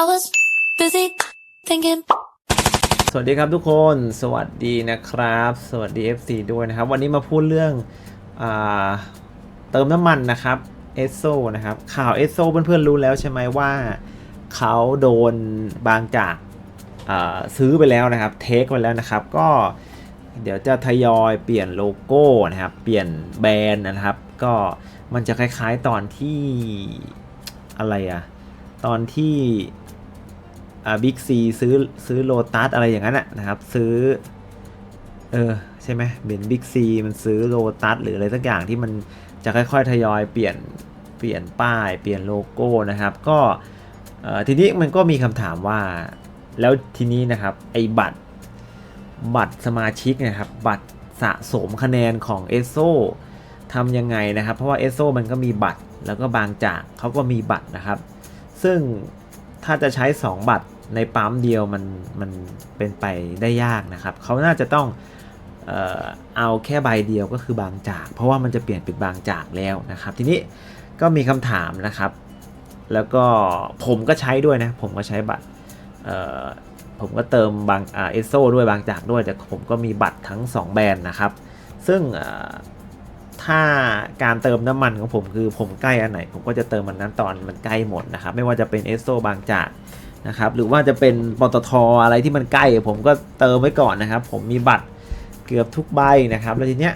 I was busy thinking. สวัสดีครับทุกคน สวัสดีนะครับ สวัสดี FC ด้วยนะครับ วันนี้มาพูดเรื่องอาเติมน้ำมันนะครับเอสโซนะครับ ข่าวเอสโซเพื่อนๆรู้แล้วใช่ไหมว่าเขาโดนบางจากาซื้อไปแล้วนะครับ เทคไปแล้วนะครับ ก็เดี๋ยวจะทยอยเปลี่ยนโลโก้นะครับ เปลี่ยนแบรนด์นะครับ ก็มันจะคล้ายๆตอนที่อะไรอะตอนที่ บิ๊กซีซื้อซื้อโลตัสอะไรอย่างนั้นนะครับ ซื้อ เออ ใช่ไหมเบนบิ๊กซีมันซื้อโลตัสหรืออะไรสักอย่างที่มันจะค่อยๆ ทยอยเปลี่ยนเปลี่ยนป้าย เปลี่ยนโลโก้นะครับ ก็ทีนี้มันก็มีคำถามว่า แล้วทีนี้นะครับไอ้บัตรบัตรสมาชิกนะครับบัตรสะสมคะแนนของเอสโซทำยังไงนะครับ เพราะว่าเอสโซมันก็มีบัตรแล้วก็บางจากเขาก็มีบัตรนะครับ ซึ่งถ้าจะใช้ 2 บัตร ในปั๊มเดียวมันมันเป็นไปได้ยากนะครับ เขาน่าจะต้องเอาแค่ใบเดียวก็คือบางจาก เพราะว่ามันจะเปลี่ยนเป็นบางจากแล้วนะครับ ทีนี้ก็มีคำถามนะครับ แล้วก็ผมก็ใช้ด้วยนะ ผมก็ใช้บัตรผมก็เติมบางเอสโซด้วยบางจากด้วย แต่ผมก็มีบัตรทั้ง 2 แบรนด์นะครับ ซึ่งถ้าการเติมน้ำมันของผมคือผมใกล้อันไหน ผมก็จะเติมมันนั้นตอนมันใกล้หมดนะครับ ไม่ว่าจะเป็นเอสโซบางจาก นะครับหรือว่าจะเป็นปตทอะไรที่มันใกล้ ผมก็เติมไว้ก่อนนะครับ ผมมีบัตรเกือบทุกใบนะครับ แล้วทีเนี้ย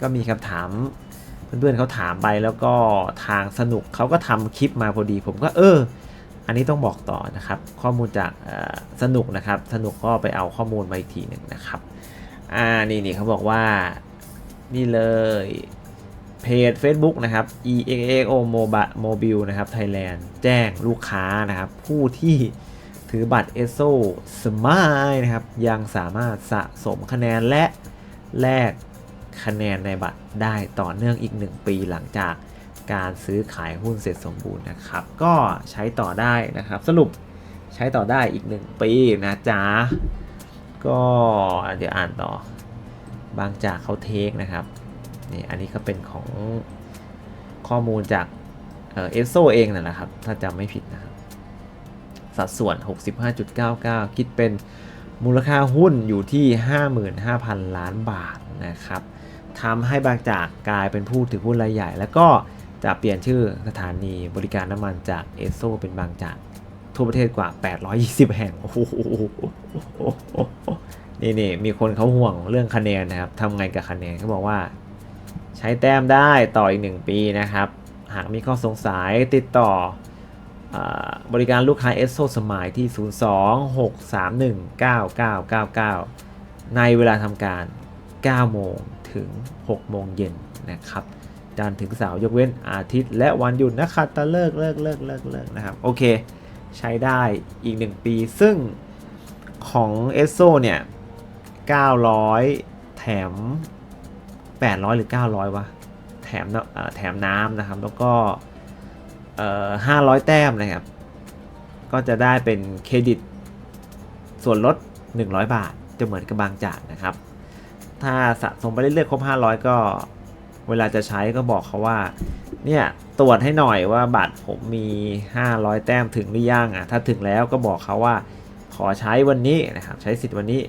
ก็มีคำถามเพื่อนๆเขาถามไปแล้วก็ทางสนุกเขาก็ทำคลิปมาพอดี ผมก็เออ อันนี้ต้องบอกต่อนะครับ ข้อมูลจากสนุกนะครับ สนุกก็ไปเอาข้อมูลมาอีกทีหนึ่งนะครับอ่านี่นี่เขาบอกว่านี่เลยเพจ Facebook นะครับ e x x o mobile นะครับ Thailand แจ้งลูกค้านะครับ ผู้ที่ ถือบัตร ESO Smile นะครับ ยังสามารถสะสมคะแนนและแลกคะแนนในบัตรได้ต่อเนื่องอีก 1 ปีหลังจากการซื้อขายหุ้นเสร็จสมบูรณ์นะครับ ก็ใช้ต่อได้นะครับ สรุปใช้ต่อได้อีก 1 ปีนะจ๊ะ ก็เดี๋ยวอ่านต่อบางจากเขาเทคนะครับนี่อันนี้ก็เป็นของข้อมูลจากเอสโซเองนั่นแหละครับ ถ้าจำไม่ผิดนะครับ สัดส่วน 65.99 คิดเป็นมูลค่าหุ้นอยู่ที่ 55,000 ล้านบาทนะครับทำให้บางจากกลายเป็นผู้ถือหุ้นรายใหญ่ แล้วก็จะเปลี่ยนชื่อสถานีบริการน้ำมันจากเอสโซเป็นบางจากทั่วประเทศกว่า 820 แห่ง โอ้โหนี่นี่มีคนเขาห่วงเรื่องคะแนนนะครับทำไงกับคะแนนเขาบอกว่า ใช้แต้มได้ต่ออีก1ปีนะครับ หากมีข้อสงสัยติดต่อ บริการลูกค้าเอสโซสมายที่ 02-631-9999 ในเวลาทำการ 9 โมงถึง 6 โมงเย็นนะครับจันทร์ถึงเสาร์ยกเว้นอาทิตย์ และวันหยุดนะครับตะเลิกเลิกเลิกเลิกเลิกนะครับ โอเค ใช้ได้อีก 1 ปี ซึ่งของเอสโซเนี่ย 900 แถม 800 หรือ 900 วะ แถมน้ำเอ่อแถมน้ำนะครับ แล้วก็ เอ่อ500แต้มนะครับ ก็จะได้เป็นเครดิต ส่วนลด 100 บาท จะเหมือนกับบางจากนะครับ ถ้าสะสมไปเรื่อยๆครบ 500 ก็เวลาจะใช้ก็บอกเขาว่า เนี่ยตรวจให้หน่อยว่าบัตรผมมี 500 แต้มถึงหรือยังอะ ถ้าถึงแล้วก็บอกเขาว่า ขอใช้วันนี้นะครับ ใช้สิทธิ์วันนี้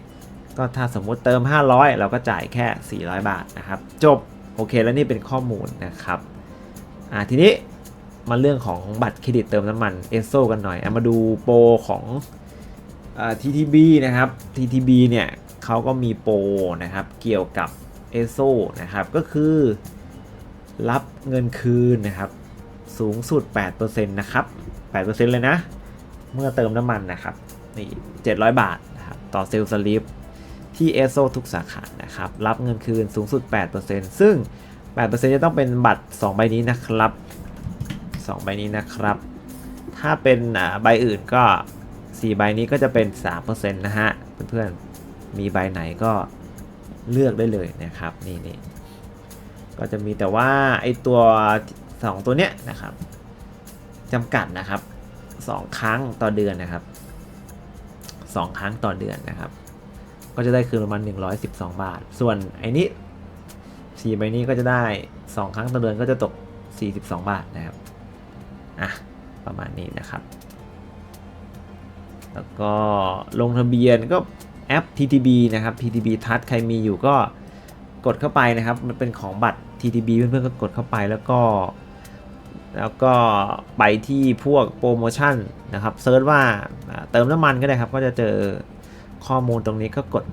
ก็ถ้าสมมุติเติม 500 เราก็จ่ายแค่ 400 บาทนะครับ จบ โอเคแล้วนี่เป็นข้อมูลนะครับ อ่าทีนี้ มาเรื่องของบัตรเครดิตเติมน้ำมันเอสโซกันหน่อยเอามาดูโปรของอ่า TTB นะครับ TTB เนี่ยเขาก็มีโปรนะครับเกี่ยวกับเอสโซนะครับก็คือรับเงินคืนนะครับสูงสุด 8%นะครับ 8%เลยนะ เมื่อเติมน้ำมันนะครับนี่700 บาทนะครับต่อเซลล์สลิปที่เอสโซทุกสาขานะครับรับเงินคืนสูงสุด 8%ซึ่ง 8%จะต้องเป็นบัตร 2 ใบนี้นะครับ 2 ใบนี้นะครับ ถ้าเป็นใบอื่นก็ 4 ใบนี้ก็จะเป็น 3%นะฮะ เพื่อนๆ มีใบไหนก็เลือกได้เลยนะครับ นี่นี่ก็จะมีแต่ว่าไอตัว 2 ตัวเนี้ยนะครับจำกัดนะครับ 2 ครั้งต่อเดือนนะครับ 2 ครั้งต่อเดือนนะครับ ก็จะได้คืนประมาณ112 บาท ส่วนไอ้นี้4ใบนี้ก็จะได้ 2 ครั้งต่อเดือนก็จะตก 42 บาทนะครับ อะประมาณนี้นะครับ แล้วก็ลงทะเบียนก็แอป TTB นะครับ TTB Touch ใครมีอยู่ก็กดเข้าไปนะครับ มันเป็นของบัตร TTB เพื่อนๆก็กดเข้าไปแล้วก็ แล้วก็ไปที่พวกโปรโมชั่นนะครับเซิร์ชว่าเติมน้ำมันก็ได้ครับ ก็จะเจอข้อมูลตรงนี้ก็กด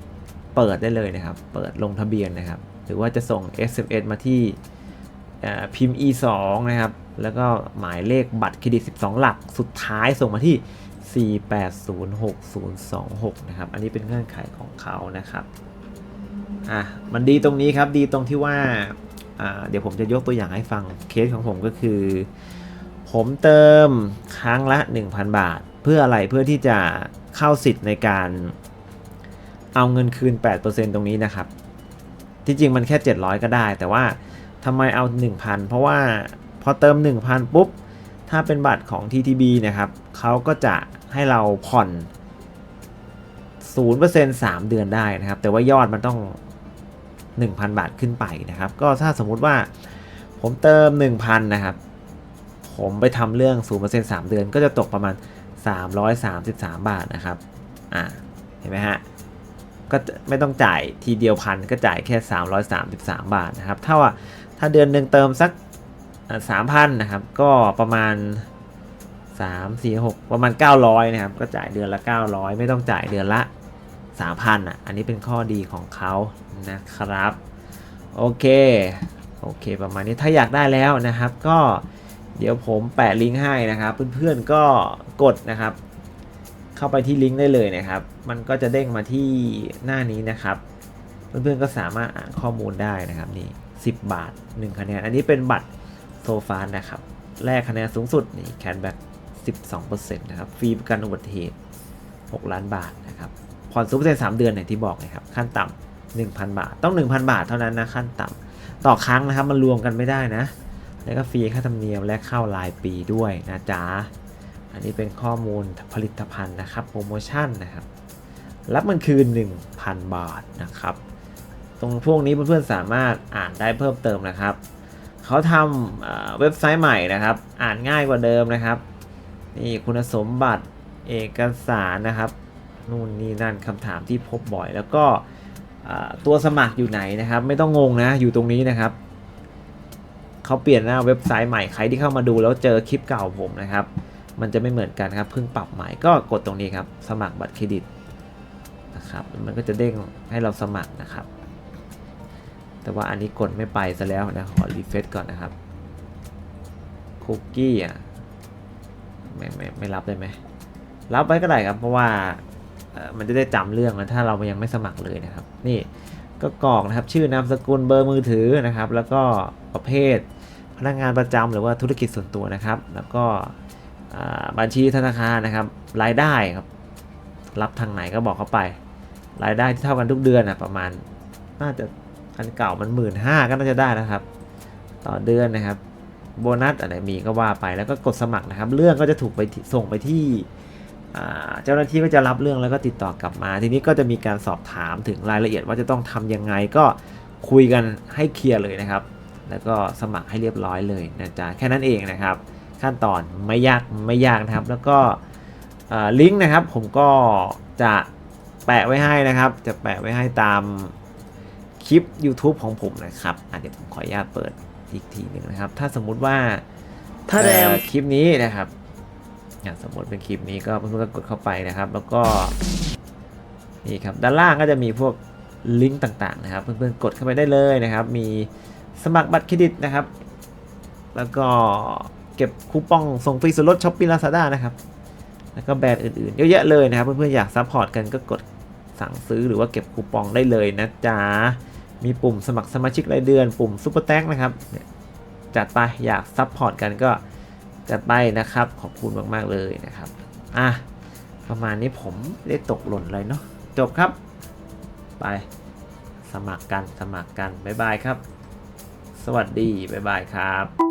เปิดได้เลยนะครับ เปิดลงทะเบียนนะครับ หรือว่าจะส่ง SMS มาที่พิมพ์ e 2นะครับ แล้วก็หมายเลขบัตรเครดิต 12 หลัก สุดท้ายส่งมาที่ 4806026 นะครับ อันนี้เป็นเงื่อนไขของเขานะครับ อะ มันดีตรงนี้ครับ ดีตรงที่ว่า อ่า เดี๋ยวผมจะยกตัวอย่างให้ฟัง เคสของผมก็คือ ผมเติมครั้งละ 1,000 บาท เพื่ออะไร เพื่อที่จะเข้าสิทธิ์ในการเอาเงินคืน 8%ตรงนี้นะครับ ที่จริงมันแค่ 700 ก็ได้ แต่ว่าทำไมเอา 1,000 เพราะว่า พอเติม 1,000 ปุ๊บ ถ้าเป็นบัตรของ TTB นะครับเขาก็จะให้เราผ่อน 0% 3 เดือนได้นะครับ แต่ว่ายอดมันต้อง 1,000 บาทขึ้นไปนะครับ ก็ถ้าสมมุติว่าผมเติม 1,000 นะครับ ผมไปทำเรื่อง 0% 3 เดือน ก็จะตกประมาณ 333 บาทนะครับ อ่า เห็นไหมฮะ ก็ไม่ต้องจ่ายทีเดียวพันก็จ่ายแค่ 333 บาทนะครับ ถ้าว่าถ้าเดือนหนึ่งเติมสัก สามพันนะครับ ก็ประมาณ3 4 6ประมาณ900นะครับ ก็จ่ายเดือนละ900ไม่ต้องจ่ายเดือนละ3,000อะ อันนี้เป็นข้อดีของเขานะครับ โอเค โอเค ประมาณนี้ถ้าอยากได้แล้วนะครับ ก็เดี๋ยวผมแปะลิงก์ให้นะครับ เพื่อนๆก็กดนะครับ เข้าไปที่ลิงก์ได้เลยนะครับ มันก็จะเด้งมาที่หน้านี้นะครับ เพื่อนๆก็สามารถอ่านข้อมูลได้นะครับนี่10 บาท 1 คะแนน อันนี้เป็นบัตร ฟานะครับแลกคะแนนสูงสุดนี่แคนแบ็ก12%นะครับฟรีประกันอุบัติเหตุ 6 ล้านบาทนะครับผ่อนสูงเปอร์เซ็นต์3เดือนอย่างที่บอกนะครับขั้นต่ำ1,000 บาท ต้อง 1,000 บาทเท่านั้นนะขั้นต่ำต่อครั้งนะครับมันรวมกันไม่ได้นะ แล้วก็ฟรีค่าธรรมเนียมและเข้ารายปีด้วยนะจ๊ะอันนี้เป็นข้อมูลผลิตภัณฑ์นะครับโปรโมชั่นนะครับรับมันคืน 1,000 บาทนะครับ ตรงพวกนี้เพื่อนๆสามารถอ่านได้เพิ่มเติมนะครับ เขาทำเว็บไซต์ใหม่นะครับ อ่านง่ายกว่าเดิมนะครับนี่คุณสมบัติเอกสารนะครับนู่นนี่นั่นคำถามที่พบบ่อยแล้วก็ตัวสมัครอยู่ไหนนะครับ ไม่ต้องงงนะอยู่ตรงนี้นะครับเขาเปลี่ยนหน้าเว็บไซต์ใหม่ใครที่เข้ามาดูแล้วเจอคลิปเก่าผมนะครับ มันจะไม่เหมือนกันครับเพิ่งปรับใหม่ก็กดตรงนี้ครับ สมัครบัตรเครดิตนะครับมันก็จะเด้งให้เราสมัครนะครับ แต่ว่าอันนี้กดไม่ไปซะแล้วนะ ขอรีเฟซก่อนนะครับ คุกกี้อะไม่ไม่ไม่รับได้ไหม รับไว้ก็ได้ครับ เพราะว่ามันจะได้จำเรื่องนะถ้าเรายังไม่สมัครเลยนะครับ นี่ก็กรอกนะครับ ชื่อนามสกุลเบอร์มือถือนะครับ แล้วก็ประเภทพนักงานประจำหรือว่าธุรกิจส่วนตัวนะครับ แล้วก็บัญชีธนาคารนะครับ รายได้ครับ รับทางไหนก็บอกเขาไป รายได้ที่เท่ากันทุกเดือนนะประมาณน่าจะ อันเก่ามันหมื่นห้าก็น่าจะได้นะครับ ต่อเดือนนะครับ โบนัสอะไรมีก็ว่าไปแล้วก็กดสมัครนะครับ เรื่องก็จะถูกไปส่งไปที่เจ้าหน้าที่ก็จะรับเรื่องแล้วก็ติดต่อกลับมา ทีนี้ก็จะมีการสอบถามถึงรายละเอียดว่าจะต้องทำยังไงก็คุยกันให้เคลียร์เลยนะครับ แล้วก็สมัครให้เรียบร้อยเลยนะจ๊ะแค่นั้นเองนะครับ ขั้นตอนไม่ยากไม่ยากนะครับ แล้วก็ลิงก์นะครับผมก็จะแปะไว้ให้นะครับ จะแปะไว้ให้ตาม คลิป YouTube ของผมนะครับอะเดี๋ยวผมขออนุญาตเปิดอีกทีหนึ่งนะครับ ถ้าสมมุติว่าถ้าแรมเอ่อคลิปนี้นะครับอย่างสมมติเป็นคลิปนี้ก็เพื่อนๆก็กดเข้าไปนะครับ แล้วก็นี่ครับด้านล่างก็จะมีพวกลิงก์ต่างๆนะครับ เพื่อนๆกดเข้าไปได้เลยนะครับ มีสมัครบัตรเครดิตนะครับ แล้วก็เก็บคูปองส่งฟรีส่วนลดช้อปปี้ลาซาด้านะครับ แล้วก็แบรนด์อื่นๆเยอะแยะเลยนะครับ เพื่อนๆอยากซัพพอร์ตกันก็กดสั่งซื้อหรือว่าเก็บคูปองได้เลยนะจ๊ะ มีปุ่มสมัครสมาชิกรายเดือน ปุ่มซุปเปอร์แท็กนะครับเนี่ยจัดไปอยากซัพพอร์ตกันก็จัดไปนะครับ ขอบคุณมาก ๆ เลยนะครับ อะ ประมาณนี้ผมได้ตกหล่นเลยเนาะ จบครับ ไป สมัครกัน สมัครกัน บ๊ายบายครับ สวัสดี บ๊ายบายครับ